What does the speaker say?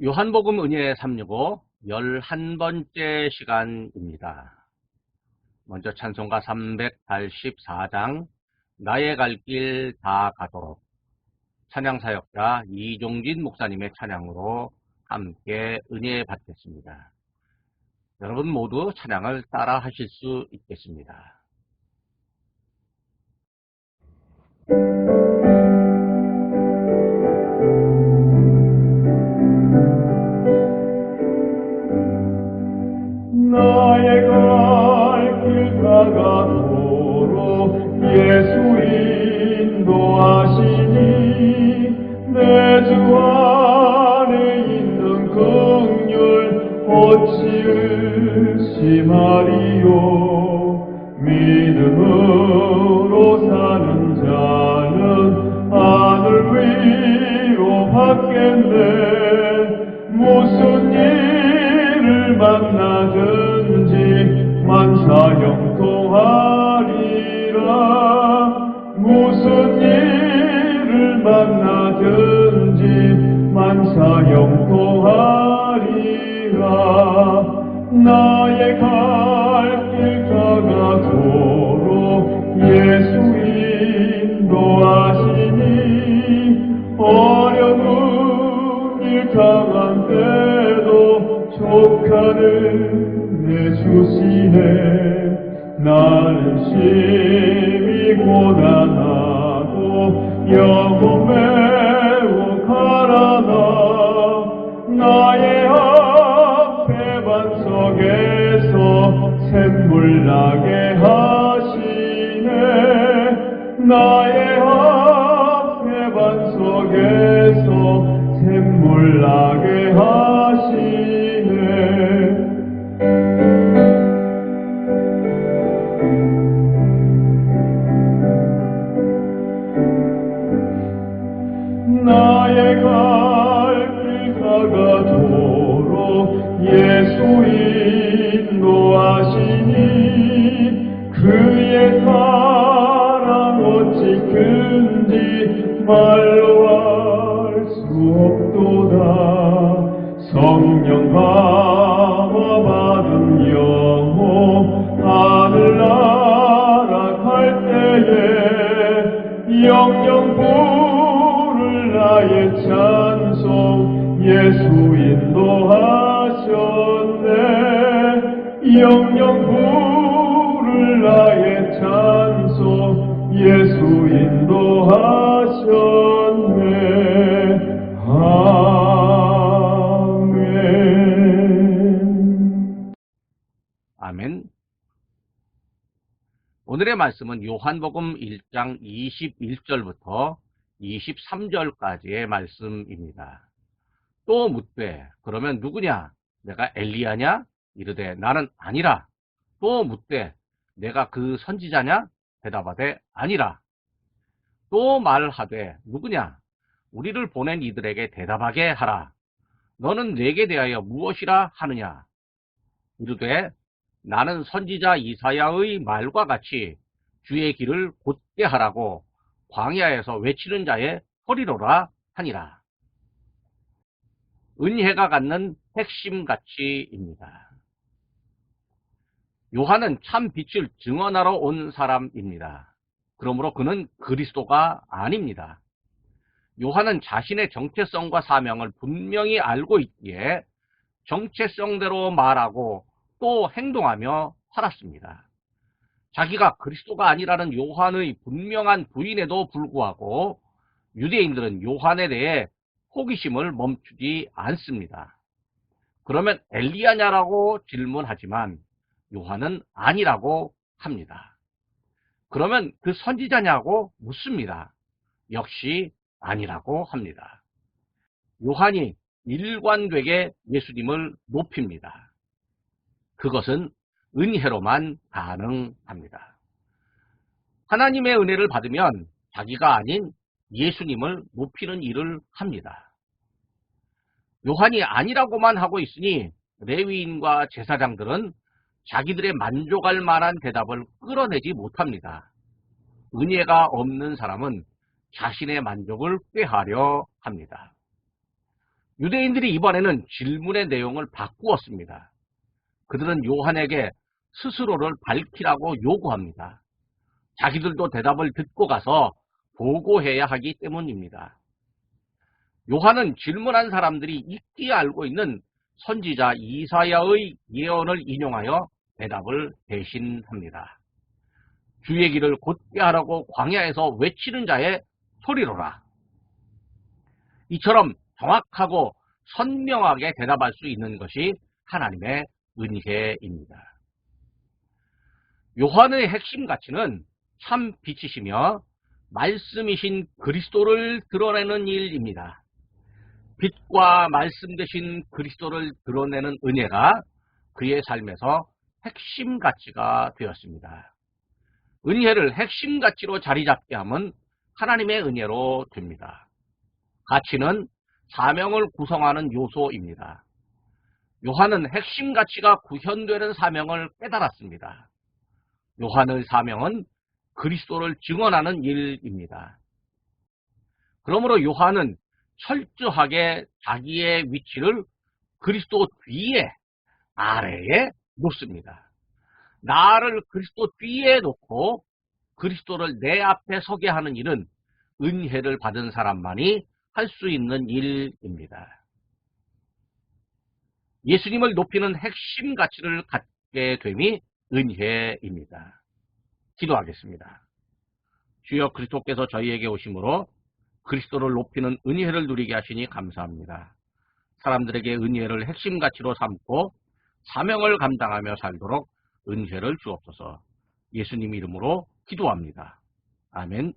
요한복음 은혜 365 11번째 시간입니다. 먼저 찬송가 384장 나의 갈 길 다 가도록 찬양사역자 이종진 목사님의 찬양으로 함께 은혜 받겠습니다. 여러분 모두 찬양을 따라 하실 수 있겠습니다. 의심하리요. 믿음으로 사는 자는 하늘 위로 받겠네. 무슨 일을 만나든지 만사 형통하리라. 무슨 일을 만나든지 만사 형통하리라 나의 갈길 다가도록 예수 인도하시니 어려운 일 당한 때도 족하는 내 주시네. 나는 심히 고단하고 영혼 매 샘물 나게 하시네. 나의 갈길 다가도록 예수 인도하시니 그의 사랑 어찌 큰지 말로 영영 부를 나의 찬송 예수 인도하셨네. 영영 부를 나의 찬송 예수 인도하셨네. 아멘. 아멘. 오늘의 말씀은 요한복음 1장 21절부터 23절까지의 말씀입니다. 또 묻되 그러면 누구냐? 내가 엘리야냐? 이르되 나는 아니라. 또 묻되 내가 그 선지자냐? 대답하되 아니라. 또 말하되 누구냐? 우리를 보낸 이들에게 대답하게 하라. 너는 내게 대하여 무엇이라 하느냐? 이르되 나는 선지자 이사야의 말과 같이 주의 길을 곧게 하라고 광야에서 외치는 자의 허리로라 하니라. 은혜가 갖는 핵심 가치입니다. 요한은 참 빛을 증언하러 온 사람입니다. 그러므로 그는 그리스도가 아닙니다. 요한은 자신의 정체성과 사명을 분명히 알고 있기에 정체성대로 말하고 또 행동하며 살았습니다. 자기가 그리스도가 아니라는 요한의 분명한 부인에도 불구하고 유대인들은 요한에 대해 호기심을 멈추지 않습니다. 그러면 엘리야냐라고 질문하지만 요한은 아니라고 합니다. 그러면 그 선지자냐고 묻습니다. 역시 아니라고 합니다. 요한이 일관되게 예수님을 높입니다. 그것은 은혜로만 가능합니다. 하나님의 은혜를 받으면 자기가 아닌 예수님을 높이는 일을 합니다. 요한이 아니라고만 하고 있으니 레위인과 제사장들은 자기들의 만족할 만한 대답을 끌어내지 못합니다. 은혜가 없는 사람은 자신의 만족을 꾀하려 합니다. 유대인들이 이번에는 질문의 내용을 바꾸었습니다. 그들은 요한에게 스스로를 밝히라고 요구합니다. 자기들도 대답을 듣고 가서 보고해야 하기 때문입니다. 요한은 질문한 사람들이 익히 알고 있는 선지자 이사야의 예언을 인용하여 대답을 대신합니다. 주의 길을 곧게 하라고 광야에서 외치는 자의 소리로라. 이처럼 정확하고 선명하게 대답할 수 있는 것이 하나님의 은혜입니다. 요한의 핵심 가치는 참 빛이시며 말씀이신 그리스도를 드러내는 일입니다. 빛과 말씀 되신 그리스도를 드러내는 은혜가 그의 삶에서 핵심 가치가 되었습니다. 은혜를 핵심 가치로 자리 잡게 하면 하나님의 은혜로 됩니다. 가치는 사명을 구성하는 요소입니다. 요한은 핵심 가치가 구현되는 사명을 깨달았습니다. 요한의 사명은 그리스도를 증언하는 일입니다. 그러므로 요한은 철저하게 자기의 위치를 그리스도 뒤에 아래에 놓습니다. 나를 그리스도 뒤에 놓고 그리스도를 내 앞에 서게 하는 일은 은혜를 받은 사람만이 할 수 있는 일입니다. 예수님을 높이는 핵심 가치를 갖게 됨이 은혜입니다. 기도하겠습니다. 주여 그리스도께서 저희에게 오심으로 그리스도를 높이는 은혜를 누리게 하시니 감사합니다. 사람들에게 은혜를 핵심 가치로 삼고 사명을 감당하며 살도록 은혜를 주옵소서 예수님 이름으로 기도합니다. 아멘.